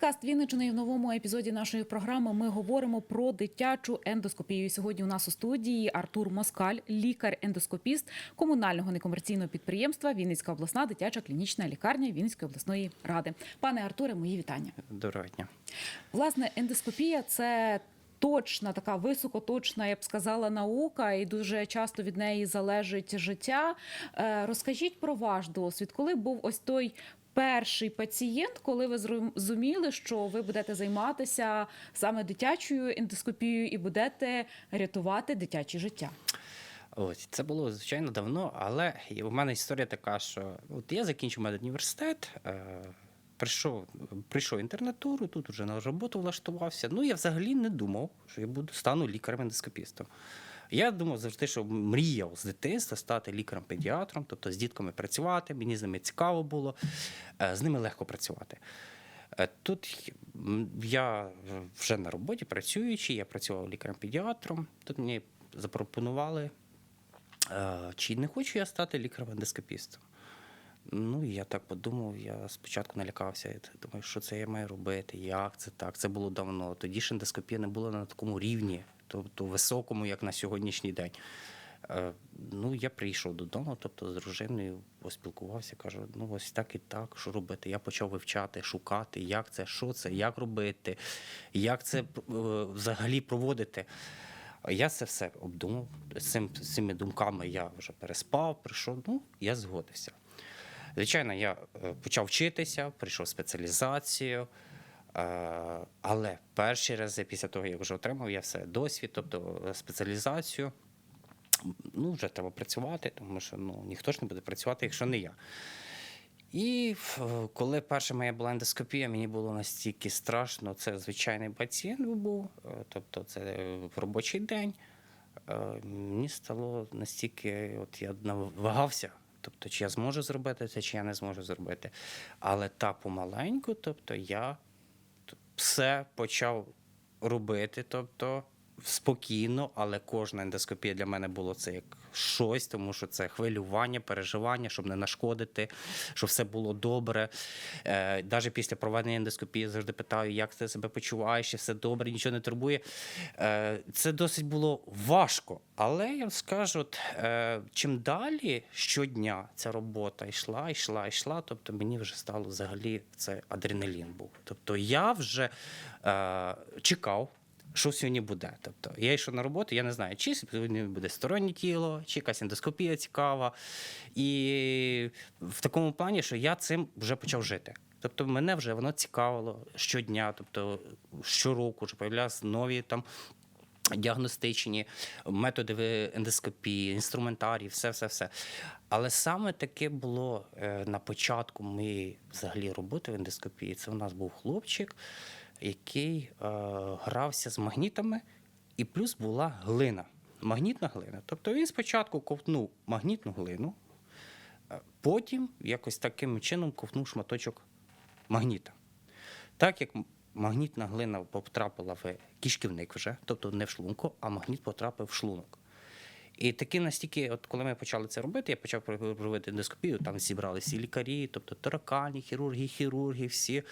подкаст Вінничини в новому епізоді нашої програми ми говоримо про дитячу ендоскопію. І Сьогодні у нас у студії Артур Москаль, лікар-ендоскопіст комунального некомерційного підприємства Вінницька обласна дитяча клінічна лікарня Вінницької обласної ради. Пане Артуре, мої вітання. Доброго дня. Власне, ендоскопія це. Точна, така високоточна, я б сказала, наука, і дуже часто від неї залежить життя. Е, Розкажіть про ваш досвід, коли був ось той перший пацієнт, коли ви зрозуміли, що ви будете займатися саме дитячою ендоскопією і будете рятувати дитяче життя? Ось це було звичайно давно, але у мене історія така, що от я закінчив медуніверситет, е, прийшов, прийшов в інтернатуру, тут вже на роботу влаштувався. Ну я взагалі не думав, що я буду стану лікарем-ендоскопістом. Я думав завжди, що мріяв з дитинства стати лікарем-педіатром, тобто з дітками працювати. Мені з ними цікаво було, е, з ними легко працювати. Е, Тут я вже на роботі працюючи, я працював лікарем-педіатром. Тут мені запропонували, е, чи не хочу я стати лікарем-ендоскопістом. Ну, я так подумав, я спочатку налякався. Я думаю, що це я маю робити, як це так. Це було давно. Тоді ж ендоскопія не була на такому рівні, тобто високому, як на сьогоднішній день. Е, Ну, я прийшов додому, тобто з дружиною поспілкувався, кажу, ну ось так і так, що робити. Я почав вивчати, шукати, як це, що це, як робити, як це е, взагалі проводити. Я це все обдумав. Цим, цими думками я вже переспав, прийшов, ну, я згодився. Звичайно, я е, почав вчитися, прийшов спеціалізацію. Е, Але перші рази після того, як вже отримав я все досвід, тобто е, спеціалізацію, ну, вже треба працювати, тому що ну, ніхто ж не буде працювати, якщо не я. І е, коли перша моя була ендоскопія, мені було настільки страшно, це звичайний пацієнт був, тобто це робочий день. Мені стало настільки, от я навагався, тобто, чи я зможу зробити це, чи я не зможу зробити. Але та помаленьку, тобто я все почав робити, тобто спокійно, але кожна ендоскопія для мене було це як щось, тому що це хвилювання, переживання, щоб не нашкодити, щоб все було добре. Е, навіть після проведення ендоскопії завжди питаю, як ти себе почуваєш, чи все добре, нічого не турбує. Е, це досить було важко, але я скажу, от, е, чим далі щодня ця робота йшла, йшла, йшла, тобто мені вже стало взагалі це адреналін був. Тобто я вже е, чекав що сьогодні буде. Тобто я йшов на роботу, я не знаю, чи сьогодні буде стороннє тіло, чи якась ендоскопія цікава. І в такому плані, що я цим вже почав жити. Тобто мене вже воно цікавило щодня, тобто щороку вже появлялися нові там. Діагностичні методи ендоскопії, інструментарій, все, все, все. Але саме таке було е, на початку моєї взагалі роботи в ендоскопії. Це у нас був хлопчик, який е, грався з магнітами, і плюс була глина, магнітна глина. Тобто він спочатку ковтнув магнітну глину, е, потім якось таким чином ковтнув шматочок магніта. Так як магнітна глина потрапила в кишківник вже, тобто не в шлунку, а магніт потрапив в шлунок. І таки настільки, от коли ми почали це робити, я почав проводити ендоскопію, там зібрали всі лікарі, тобто таракальні, хірурги, хірурги, всі.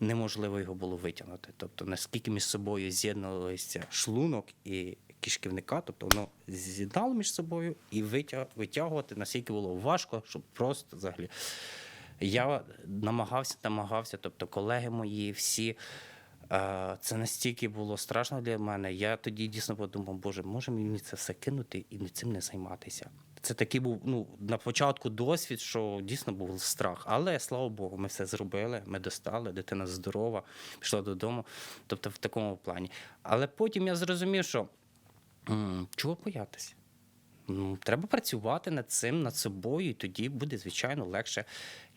Неможливо його було витягнути. Тобто, наскільки між собою з'єднувалися шлунок і кишківника, тобто воно з'єднало між собою і витяг, витягувати наскільки було важко, щоб просто взагалі. Я намагався, намагався, тобто колеги мої всі. е, Це настільки було страшно для мене. Я тоді дійсно подумав, боже, може мені це все кинути і цим не займатися. Це такий був ну, на початку досвід, що дійсно був страх. Але слава Богу, ми все зробили, ми достали, дитина здорова, пішла додому. Тобто в такому плані. Але потім я зрозумів, що чого боятися? Ну, треба працювати над цим, над собою, і тоді буде, звичайно, легше.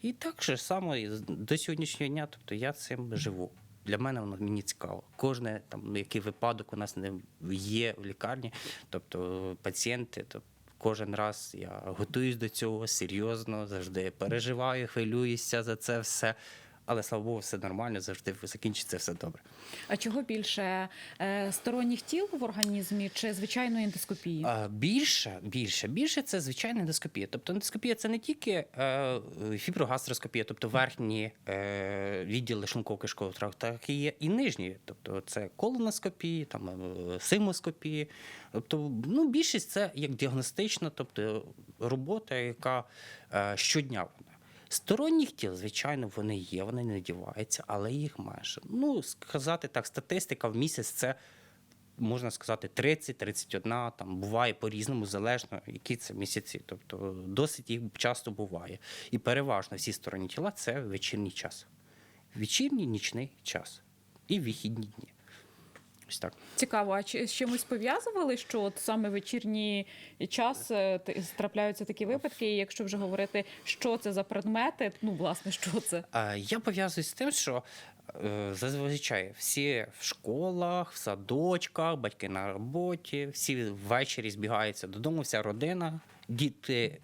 І так же само до сьогоднішнього дня, тобто я цим живу. Для мене воно мені цікаво. Кожне там який випадок у нас не є в лікарні, тобто пацієнти, то кожен раз я готуюсь до цього серйозно, завжди переживаю, хвилююся за це все. Але слава Богу, все нормально, завжди закінчиться все добре. А чого більше е, сторонніх тіл в організмі чи звичайної ендоскопії? Більше, більше, більше це звичайна ендоскопія. Тобто ендоскопія це не тільки е, фіброгастроскопія, тобто верхні е, відділи шлунково-кишкового тракту, так і є і нижні. Тобто це колоноскопії, там симоскопії. Тобто, ну, більшість це як діагностична, тобто робота, яка щодня вона. Сторонніх тіл, звичайно, вони є, вони не діваються, але їх менше. Ну, сказати так, статистика в місяць це можна сказати, 30-31, там буває по-різному, залежно, які це місяці. Тобто досить їх часто буває. І переважно всі стороні тіла це вечірній час. Вечірній нічний час і вихідні дні. Ось так. Цікаво, а чи з чимось пов'язували, що от саме вечірній час е, трапляються такі випадки? І якщо вже говорити, що це за предмети, ну власне, що це? Я пов'язую з тим, що е, зазвичай всі в школах, в садочках, батьки на роботі, всі ввечері збігаються додому, вся родина, діти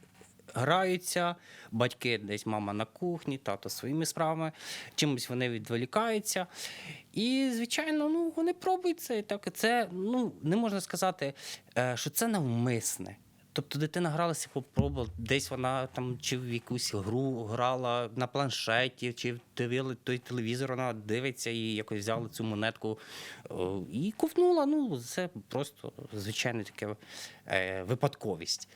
граються, батьки десь мама на кухні, тато своїми справами, чимось вони відволікаються. І, звичайно, ну, вони пробують це. Так, це ну, не можна сказати, е, що це навмисне. Тобто дитина гралася, попробувала, десь вона там чи в якусь гру грала на планшеті, чи дивили той телевізор, вона дивиться і якось взяла цю монетку і ковтнула. Ну, це просто звичайна така е, випадковість.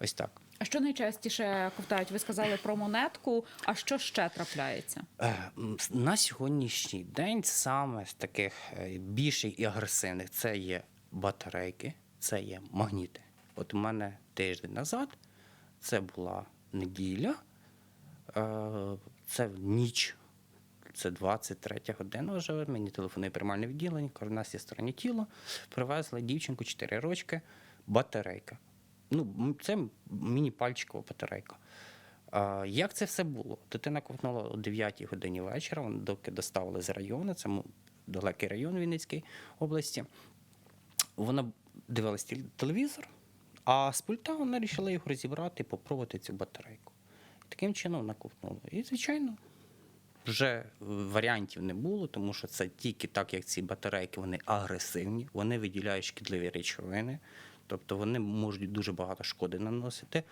Ось так. А що найчастіше ковтають? Ви сказали про монетку. А що ще трапляється? Е, На сьогоднішній день саме з таких е, більших і агресивних це є батарейки, це є магніти. От у мене тиждень назад це була неділя, е, це ніч, це 23 година вже. Мені телефонує приймальне відділення, каже, у нас стороні тіло. Привезли дівчинку 4 рочки, батарейка. Ну, це міні-пальчикова батарейка. А, Як це все було? Дитина ковтнула о 9 годині вечора, доки доставили з району, це далекий район Вінницької області. Вона дивилась телевізор, а з пульта вона вирішила його розібрати і попробувати цю батарейку. Таким чином вона ковтнула. І, звичайно, вже варіантів не було, тому що це тільки так, як ці батарейки, вони агресивні, вони виділяють шкідливі речовини, тобто вони можуть дуже багато шкоди наносити.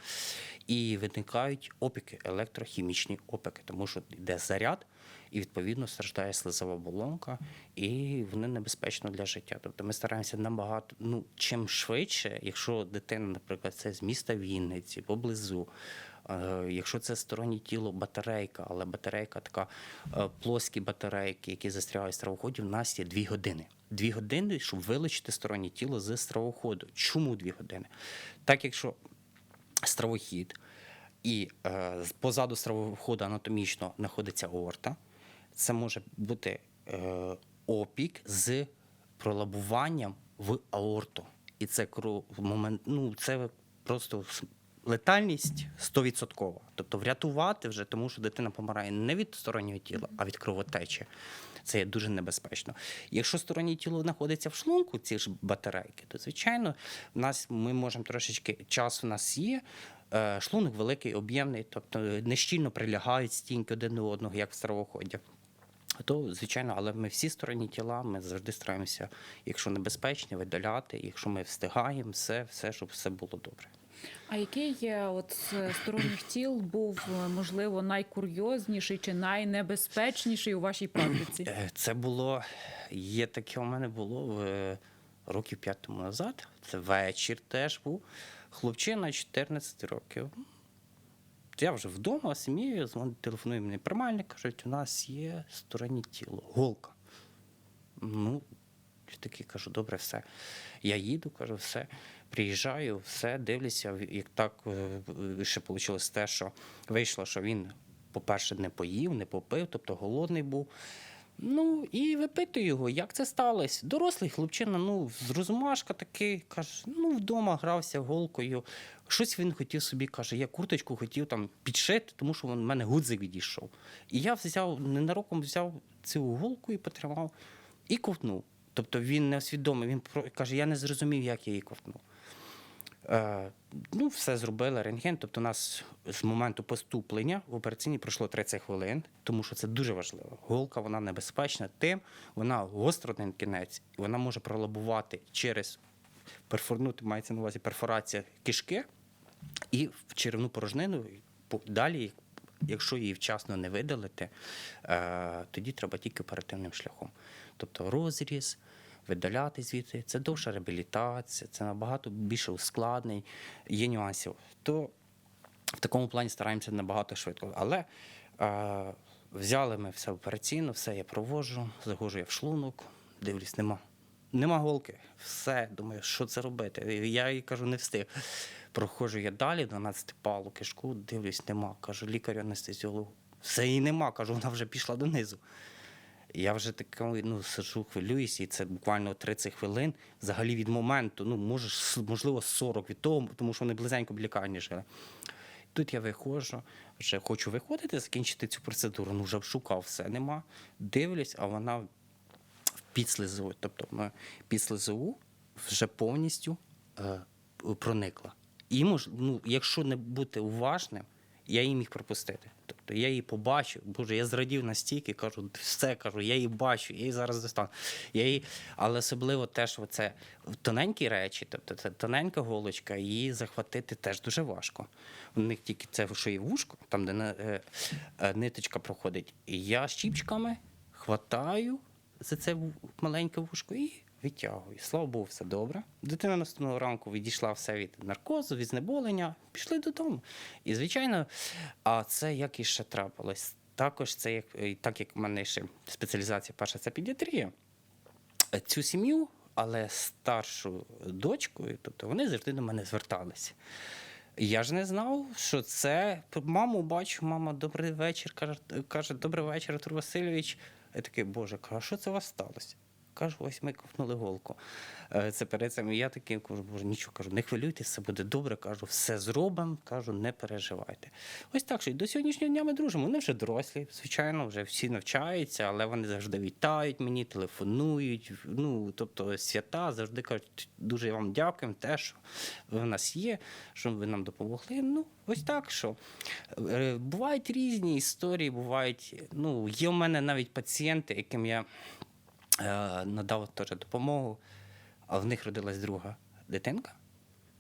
І виникають опіки, електрохімічні опіки, тому що йде заряд, і відповідно страждає слизова оболонка, і вони небезпечно для життя. Тобто ми стараємося набагато, ну чим швидше, якщо дитина, наприклад, це з міста Вінниці, поблизу. Е, Якщо це стороннє тіло батарейка, але батарейка така е, плоскі батарейки, які застрягають в стравоході, у нас є дві години. Дві години, щоб вилучити стороннє тіло з стравоходу. Чому дві години? Так, якщо стравохід, і е, позаду стравоходу анатомічно знаходиться аорта. Це може бути е, опік з пролабуванням в аорту. І це момент, ну це просто летальність 100%. Тобто врятувати вже, тому що дитина помирає не від стороннього тіла, а від кровотечі. Це є дуже небезпечно. Якщо стороннє тіло знаходиться в шлунку, ці ж батарейки, то звичайно, в нас ми можемо трошечки час у нас є. е, Шлунок великий, об'ємний, тобто не щільно прилягають стінки один до одного, як в стравоході. То, звичайно, але ми всі сторонні тіла, ми завжди стараємося, якщо небезпечні, видаляти, якщо ми встигаємо, все, все, щоб все було добре. А який є от з сторонніх тіл був е, можливо найкурйозніший чи найнебезпечніший у вашій практиці? Е, Це було, є таке у мене було в, е, років п'ять тому назад. Це вечір теж був. Хлопчина 14 років. Я вже вдома з сім'єю, телефонує мені приймальник, кажуть, у нас є стороннє тіло, голка. Ну, я такий кажу, добре, все. Я їду, кажу, все. Приїжджаю, все, дивлюся. Як так е, ще вийшло те, що вийшло, що він, по-перше, не поїв, не попив, тобто голодний був. Ну і випитую його, як це сталося. Дорослий хлопчина, ну, з розумашка такий, каже, ну, вдома грався голкою. Щось він хотів собі, каже, я курточку хотів там підшити, тому що в мене гудзик відійшов. І я взяв, ненароком взяв цю голку і потримав, і ковтнув. Тобто він не усвідомив, він каже, я не зрозумів, як я її ковтнув. Е, ну, все зробили рентген. Тобто, у нас з моменту поступлення в операційній пройшло 30 хвилин, тому що це дуже важливо. Голка вона небезпечна, тим вона гострий кінець, і вона може пролобувати через перфорнути, мається на увазі перфорація кишки і в черевну порожнину. Далі, якщо її вчасно не видалити, е, тоді треба тільки оперативним шляхом. Тобто розріз, видаляти звідти, це довша реабілітація, це набагато більше ускладнень, є нюансів. То в такому плані стараємося набагато швидко. Але е, взяли ми все операційно, все я проводжу, загожу я в шлунок, дивлюсь, нема. Нема голки. Все, думаю, що це робити. Я їй кажу, не встиг. Проходжу я далі, 12 палу кишку, дивлюсь, нема. Кажу, лікарю анестезіологу. Все її нема. Кажу, вона вже пішла донизу. Я вже такий, ну, сиджу, хвилююся, і це буквально 30 хвилин. Взагалі від моменту, ну, може, можливо, 40 від того, тому що вони близенько в лікарні жили. Тут я виходжу, вже хочу виходити, закінчити цю процедуру. Ну, вже шукав, все нема. Дивлюсь, а вона під слизову. Тобто вона під слизову вже повністю е, проникла. І мож, ну, якщо не бути уважним, я її міг пропустити. Тобто я її побачив, боже, я зрадів настільки, кажу, все кажу, я її бачу, я її зараз достану. Я її... Але особливо те, що це тоненькі речі, тобто це тоненька голочка, її захватити теж дуже важко. У них тільки це, що є вушко, там, де е, е, ниточка проходить. І я щіпчиками хватаю за це маленьке вушко і витягую. Слава Богу, все добре. Дитина наступного ранку відійшла все від наркозу, від знеболення, пішли додому. І, звичайно, а це як і ще трапилось. Також це як так як в мене ще спеціалізація перша це педіатрія. Е, Цю сім'ю, але старшу дочкою, тобто вони завжди до мене зверталися. Я ж не знав, що це. Маму бачу, мама, добрий вечір. Каже добрий вечір, Артур Васильович. Я такий, Боже, а що це у вас сталося? Кажу, ось ми ковнули голку. Е, Це перед цим. Я такий кажу, боже, нічого кажу, не хвилюйтесь, все буде добре. Кажу, все зробимо, кажу, не переживайте. Ось так що і до сьогоднішнього дня ми дружимо. Вони вже дорослі, звичайно, вже всі навчаються, але вони завжди вітають мені, телефонують. Ну, тобто свята завжди кажуть, дуже вам дякуємо, те, що в нас є, що ви нам допомогли. Ну, ось так що. Е, Бувають різні історії, бувають. Ну, є у мене навіть пацієнти, яким я надав теж допомогу, а в них родилась друга дитинка.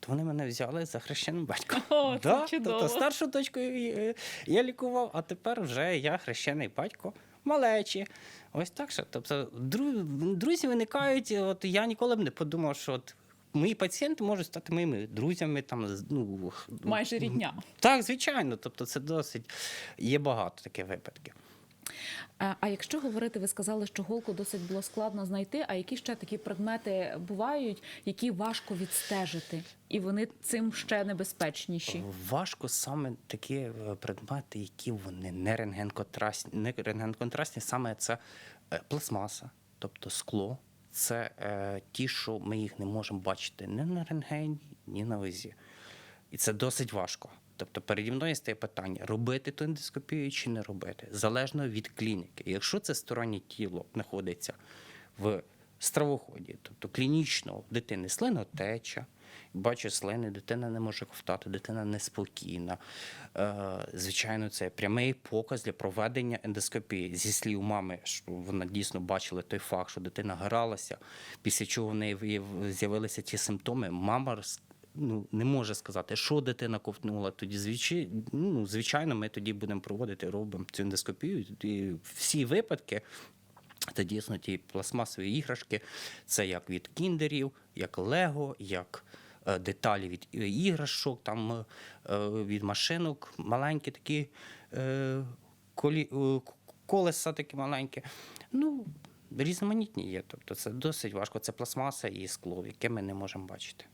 То вони мене взяли за хрещеним батьком. О, це Да, чудово. Тобто старшу дочку е, я лікував, а тепер вже я хрещений батько малечі. Ось так що. Тобто, друзі виникають. От я ніколи б не подумав, що от мої пацієнти можуть стати моїми друзями. Там, ну, Майже рідня. Так, звичайно. Тобто, це досить є багато таких випадків. Е, А якщо говорити, ви сказали, що голку досить було складно знайти. А які ще такі предмети бувають, які важко відстежити, і вони цим ще небезпечніші? Важко саме такі е, предмети, які вони не рентгенконтрастні, не рентгенконтрастні, саме це е, пластмаса, тобто скло. Це е, ті, що ми їх не можемо бачити ні на рентгені, ні на УЗІ. І це досить важко. Тобто переді мною стає питання: робити ту ендоскопію чи не робити, залежно від клініки. Якщо це стороннє тіло знаходиться в стравоході, тобто клінічно дитини слинотеча, бачу слини, дитина не може ковтати, дитина неспокійна. Е, звичайно, це прямий показ для проведення ендоскопії. Зі слів мами, що вона дійсно бачила той факт, що дитина гралася, після чого в неї з'явилися ті симптоми. Мама ну, не може сказати, що дитина ковтнула. Тоді звичай, ну, звичайно, ми тоді будемо проводити, робимо цю ендоскопію. І всі випадки. Це дійсно ті пластмасові іграшки, це як від кіндерів, як лего, як е, деталі від е, іграшок, там е, від машинок, маленькі такі колі, колеса такі маленькі. Ну, різноманітні є. Тобто це досить важко. Це пластмаса і скло, яке ми не можемо бачити.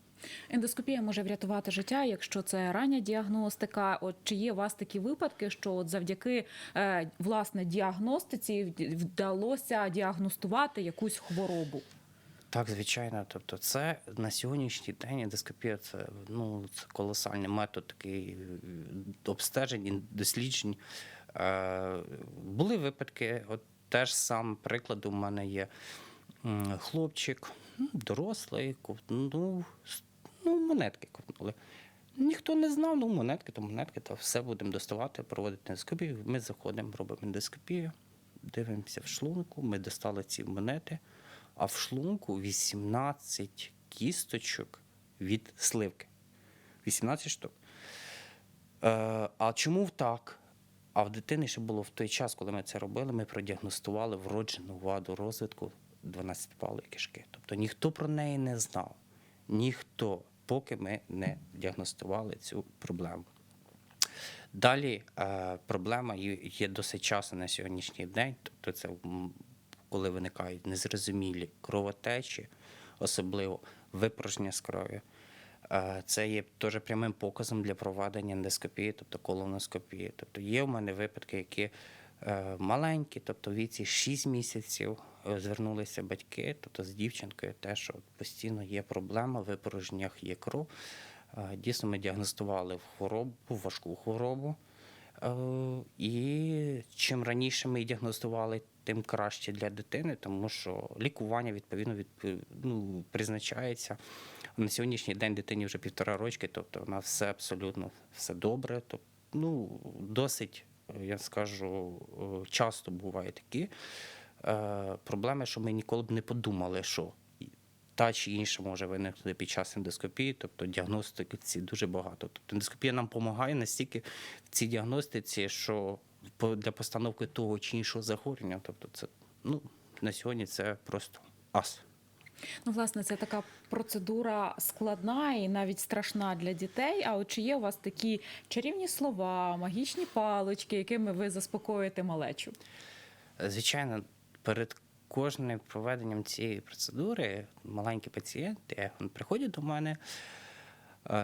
Ендоскопія може врятувати життя, якщо це рання діагностика. От чи є у вас такі випадки, що от завдяки е, власне діагностиці вдалося діагностувати якусь хворобу? Так, звичайно. Тобто, це на сьогоднішній день ендоскопія це, ну, це колосальний метод такий е, обстежень і досліджень. Е, були випадки, от теж сам приклад у мене є хлопчик, дорослий, ковтнув, с- Ну, монетки ковтнули. Ніхто не знав, ну монетки, то монетки, то все будемо доставати, проводити ендоскопію. Ми заходимо, робимо ендоскопію, дивимося в шлунку, ми достали ці монети, а в шлунку 18 кісточок від сливки. 18 штук. Е, а чому так? А в дитини ще було в той час, коли ми це робили, ми продіагностували вроджену ваду розвитку 12-палої кишки. Тобто ніхто про неї не знав. Ніхто, поки ми не діагностували цю проблему. Далі е, проблема є досить часто на сьогоднішній день. Тобто, це коли виникають незрозумілі кровотечі, особливо випорожнення з крові. Е, Це є теж прямим показом для проведення ендоскопії, тобто колоноскопії. Тобто є в мене випадки, які маленькі, тобто в віці 6 місяців е, звернулися батьки, тобто з дівчинкою, те, що постійно є проблема, в випорожненнях є кров. Е, Дійсно, ми діагностували хворобу, важку хворобу. Е, І чим раніше ми її діагностували, тим краще для дитини, тому що лікування відповідно відп- ну, призначається. На сьогоднішній день дитині вже півтора рочки, тобто вона все абсолютно все добре. Тобто, ну, досить, е, я скажу, е, часто бувають такі е, проблеми, що ми ніколи б не подумали, що та чи інша може виникнути під час ендоскопії, тобто діагностики дуже багато. Тобто ендоскопія нам допомагає настільки в цій діагностиці, що для постановки того чи іншого захворювання, тобто це ну, на сьогодні це просто ас. Ну, власне, це така процедура складна і навіть страшна для дітей. А от чи є у вас такі чарівні слова, магічні палички, якими ви заспокоїте малечу? Звичайно, перед кожним проведенням цієї процедури маленькі пацієнти приходять до мене,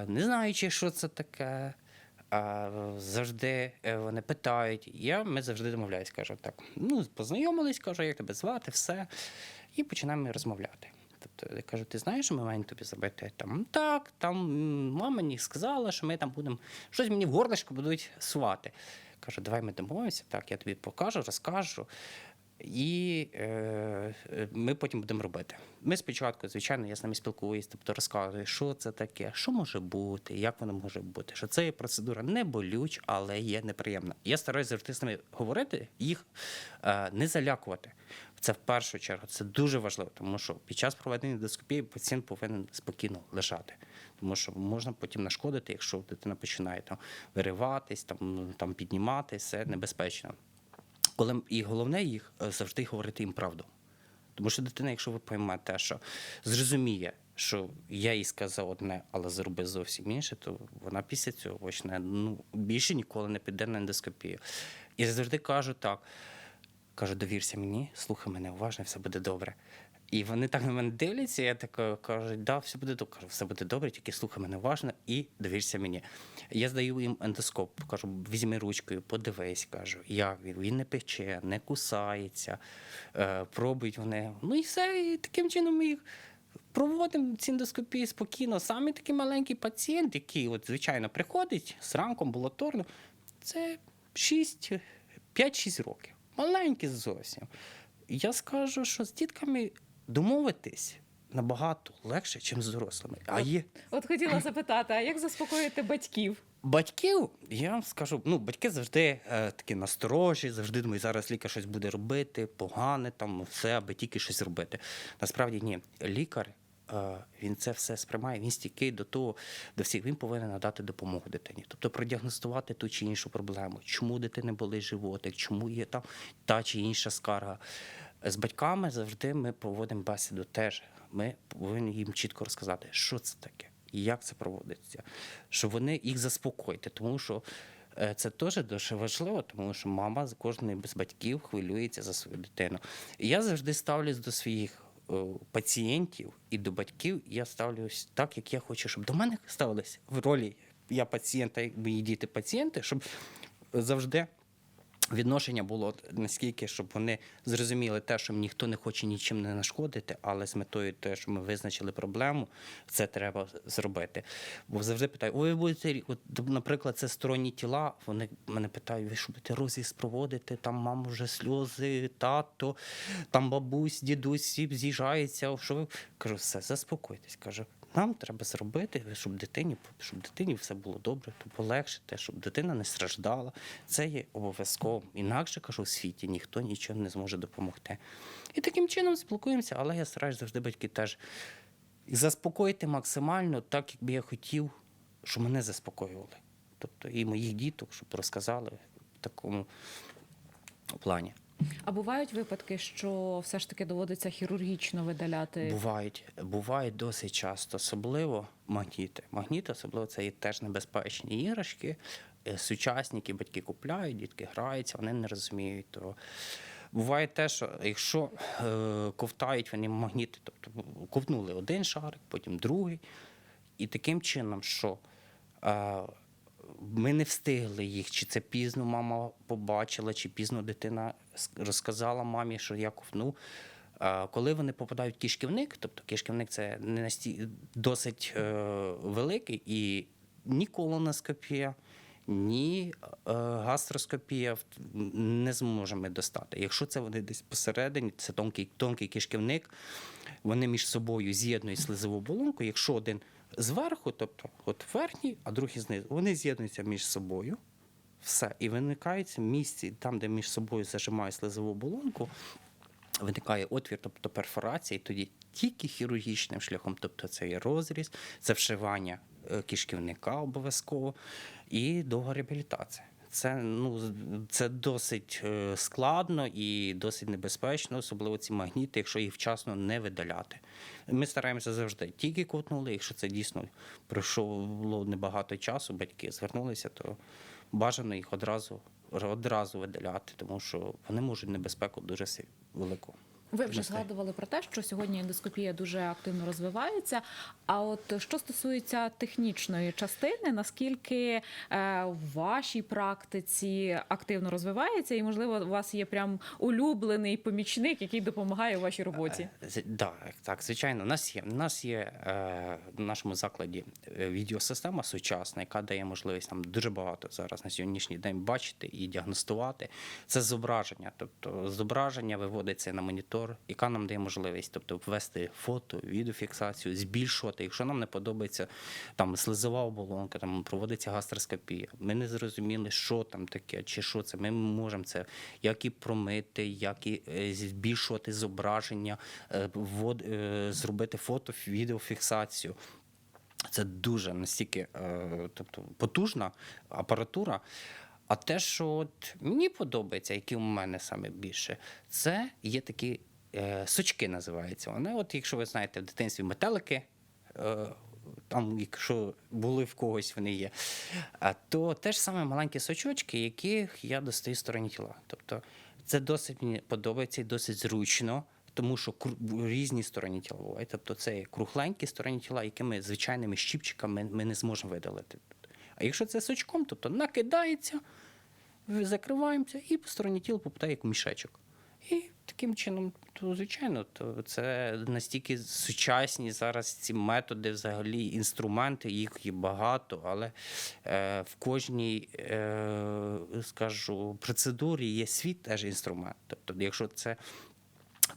не знаючи, що це таке. Завжди е, вони питають. Я, ми завжди домовляюсь, кажу так. Ну, познайомились, кажу, як тебе звати, все. І починаємо розмовляти. Я кажу, ти знаєш, що ми маємо тобі зробити? Там «Ну, так, там мама мені сказала, що ми там будемо щось мені в горлишко будуть сувати. Кажу, давай ми домовимося, так, я тобі покажу, розкажу. І е, е, ми потім будемо робити. Ми спочатку, звичайно, я з ними спілкуюсь, тобто розказую, що це таке, що може бути, як воно може бути. Що це процедура не болюч, але є неприємна. Я стараюся з ними говорити, їх е, не залякувати. Це в першу чергу, це дуже важливо, тому що під час проведення ендоскопії пацієнт повинен спокійно лежати. Тому що можна потім нашкодити, якщо дитина починає там вириватись, там, там підніматися, небезпечно. Коли і головне їх е, завжди говорити їм правду. Тому що дитина, якщо ви поймете, що зрозуміє, що я їй сказав одне, але зробив зовсім інше, то вона після цього почне ну, більше ніколи не піде на ендоскопію. І завжди кажу так: кажу, довірся мені, слухай мене уважно, все буде добре. І вони так на мене дивляться, я так кажу, да, все буде добре. Кажу, все буде добре, тільки слухай мене уважно і довірся мені. Я здаю їм ендоскоп, кажу, візьми ручкою, подивись, кажу, як він, він не пече, не кусається, е, пробують вони. Ну і все, і таким чином ми їх проводимо ці ендоскопії спокійно. Саме такий маленький пацієнт, який, от, звичайно, приходить зранку амбулаторно, це 6, 5-6 років. Маленький зовсім. Я скажу, що з дітками домовитись набагато легше, ніж з дорослими. А є От хотіла запитати, а як заспокоїти батьків? батьків, я вам скажу, ну, батьки завжди е, такі насторожі, завжди думають, зараз лікар щось буде робити, погане, там все, аби тільки щось робити. Насправді ні, лікар. е, Він це все сприймає, він стійкий до того, до всіх. Він повинен надати допомогу дитині. Тобто продіагностувати ту чи іншу проблему, чому дитини болить животик, чому є там та чи інша скарга. З батьками завжди ми проводимо бесіду теж. Ми повинні їм чітко розказати, що це таке і як це проводиться, щоб вони їх заспокоїти, тому що. е, Це теж дуже важливо, тому що мама з кожної з батьків хвилюється за свою дитину. Я завжди ставлюсь до своїх е, пацієнтів і до батьків. Я ставлюсь так, як я хочу, щоб до мене ставились в ролі я пацієнта, мої діти пацієнти, щоб завжди відношення було наскільки, щоб вони зрозуміли те, що ніхто не хоче нічим не нашкодити, але з метою те, що ми визначили проблему, це треба зробити. Бо завжди питають, ой, ви будете, от, наприклад, це сторонні тіла. Вони мене питають, ви що будете розріз проводити, там мама вже сльози, тато, там бабусь, дідусь, всі з'їжджаються. Що ви? Кажу, все, заспокойтесь. Кажу, нам треба зробити, щоб дитині, щоб дитині все було добре, то полегшити, щоб дитина не страждала. Це є обов'язково. Інакше кажу, у світі ніхто нічого не зможе допомогти. І таким чином спілкуємося, але я стараюсь завжди батьки теж заспокоїти максимально так, як би я хотів, щоб мене заспокоювали. Тобто і моїх діток, щоб розказали в такому плані. А бувають випадки, що все ж таки доводиться хірургічно видаляти. Бувають, бувають досить часто, особливо магніти. Магніти, особливо це є теж небезпечні іграшки. Е, Сучасні, які батьки купляють, дітки граються, вони не розуміють. То буває те, що якщо е, ковтають вони магніти, тобто ковтнули один шарик, потім другий, і таким чином, що е, ми не встигли їх, чи це пізно мама побачила, чи пізно дитина розказала мамі, що я ковтнув. А Коли вони попадають в кишківник, тобто кишківник це не насті... досить е, великий, і ні колоноскопія, ні е, гастроскопія не зможемо достати. Якщо це вони десь посередині, це тонкий, тонкий кишківник, вони між собою з'єднують слизову оболонку. Якщо один зверху, тобто от верхній, а другий знизу, вони з'єднуються між собою. Все. І виникається в місці, там, де між собою зажимають слизову оболонку, виникає отвір, тобто перфорація, і тоді тільки хірургічним шляхом, тобто це є розріз, це вшивання е, кишківника обов'язково і довга реабілітація. Це ну це досить е, складно і досить небезпечно, особливо ці магніти, якщо їх вчасно не видаляти. Ми стараємося завжди тільки котнули. Якщо це дійсно пройшло небагато часу, батьки звернулися, то бажано їх одразу одразу видаляти, тому що вони можуть небезпеку дуже велику. Ви вже згадували про те, що сьогодні ендоскопія дуже активно розвивається. А от що стосується технічної частини, наскільки е, в вашій практиці активно розвивається, і можливо, у вас є прям улюблений помічник, який допомагає у вашій роботі? Е, Да, так, звичайно, у нас є. У нас є е, в нашому закладі е, відеосистема сучасна, яка дає можливість нам дуже багато зараз на сьогоднішній день бачити і діагностувати. Це зображення. Тобто зображення виводиться на монітор, яка нам дає можливість тобто, ввести фото, відеофіксацію, збільшувати. Якщо нам не подобається там слизова оболонка, там проводиться гастроскопія. Ми не зрозуміли, що там таке, чи що це. Ми можемо це як і промити, як і е, збільшувати зображення, е, ввод- е, зробити фото, відеофіксацію. Це дуже настільки тобто, потужна апаратура. А те, що от мені подобається, які у мене саме більше, це є такі сучки, називаються. Вони, от, якщо ви знаєте, в дитинстві метелики. Е, там, якщо були в когось, вони є, то теж саме маленькі сочочки, яких я достаю стороні тіла. Тобто це досить мені подобається і досить зручно, тому що різні стороні тіла бувають. Тобто це кругленькі стороні тіла, якими звичайними щіпчиками ми не зможемо видалити. А якщо це сучком, тобто накидається, закриваємося і по стороні тіла попадає як мішечок. І таким чином, то звичайно, то це настільки сучасні зараз ці методи, взагалі інструменти, їх є багато, але е, в кожній, е, скажу, процедурі є свій теж інструмент. Тобто, якщо це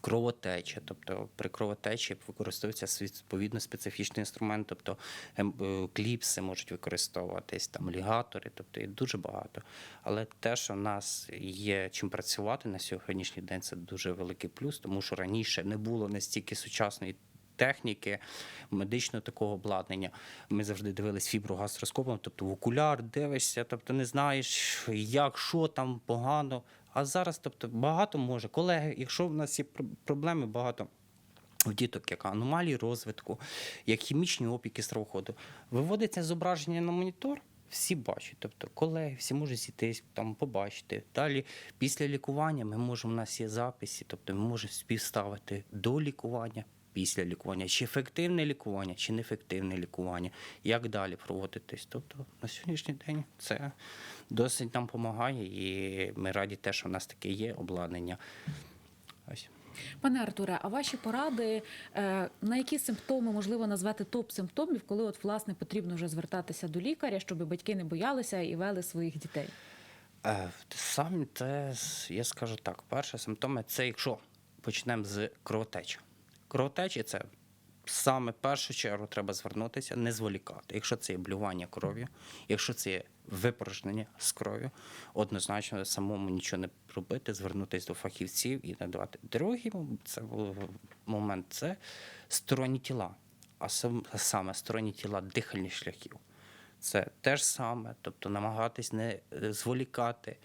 Кровотеча, тобто при кровотечі використовується відповідно специфічний інструмент, тобто ем, е, кліпси можуть використовуватись, там лігатори, тобто є дуже багато. Але те, що в нас є чим працювати на сьогоднішній день, це дуже великий плюс, тому що раніше не було настільки сучасної. Техніки, медичного такого обладнання. Ми завжди дивились фіброгастроскопом, тобто в окуляр дивишся, тобто не знаєш, як, що там погано. А зараз, тобто, багато може. Колеги, якщо в нас є пр- проблеми, багато. У діток, як аномалії розвитку, як хімічні опіки стравоходу, виводиться зображення на монітор, всі бачать. Тобто колеги, всі можуть зійтись, там побачити. Далі, після лікування, ми можемо, у нас є записи, тобто ми можемо співставити до лікування, після лікування, чи ефективне лікування, чи неефективне лікування, як далі проводитись. Тобто на сьогоднішній день це досить нам допомагає, і ми раді те, що в нас таке є обладнання. Ось. Пане Артуре, а ваші поради е, на які симптоми можливо назвати топ симптомів, коли от власне потрібно вже звертатися до лікаря, щоб батьки не боялися і вели своїх дітей? Е, Саме те, я скажу так, перші симптоми це якщо почнемо з кровотечі. Кровотечі це саме першу чергу треба звернутися, не зволікати. Якщо це є блювання кров'ю, якщо це є випорожнення з кров'ю, однозначно самому нічого не робити, звернутися до фахівців і надавати. Другий це момент це сторонні тіла, а сам- саме сторонні тіла дихальних шляхів. Це те ж саме, тобто намагатись не е, зволікати,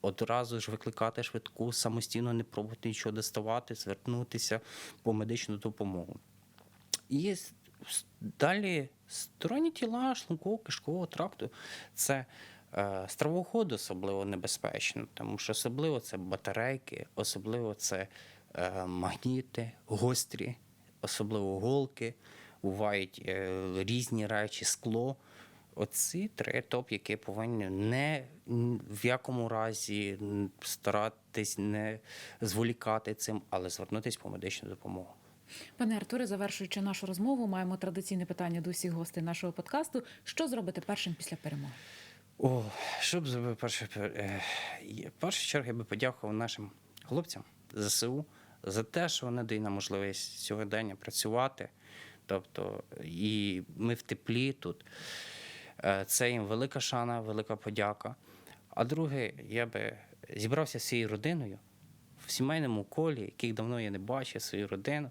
одразу ж викликати швидку, самостійно не пробувати нічого доставати, звернутися по медичну допомогу. І далі сторонні тіла шлункового кишкового тракту це е, стравоход особливо небезпечно, тому що особливо це батарейки, особливо це е, магніти, гострі, особливо голки, бувають е, різні речі, скло. Оці три топ, які повинні не в якому разі старатись не зволікати цим, але звернутися по медичну допомогу. Пане Артуре, завершуючи нашу розмову, маємо традиційне питання до всіх гостей нашого подкасту. Що зробити першим після перемоги? О, що б зробив перше? е, першу чергу я би подякував нашим хлопцям ЗСУ за те, що вони дають нам можливість сьогодення працювати. Тобто, і ми в теплі тут. Е, Це їм велика шана, велика подяка. А друге, я би зібрався з цією родиною в сімейному колі, яких давно я не бачив, свою родину,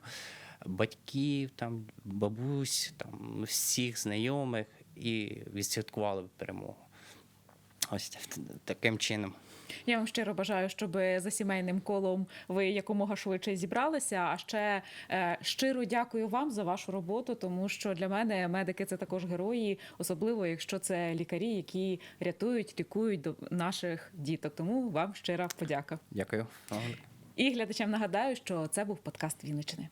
батьків, там, бабусь, там, всіх знайомих і відсвяткували б перемогу. Ось таким чином. Я вам щиро бажаю, щоб за сімейним колом ви якомога швидше зібралися. А ще е, щиро дякую вам за вашу роботу, тому що для мене медики це також герої, особливо якщо це лікарі, які рятують, лікують до наших діток. Тому вам щира подяка. Дякую. І глядачам нагадаю, що це був подкаст Вінничини.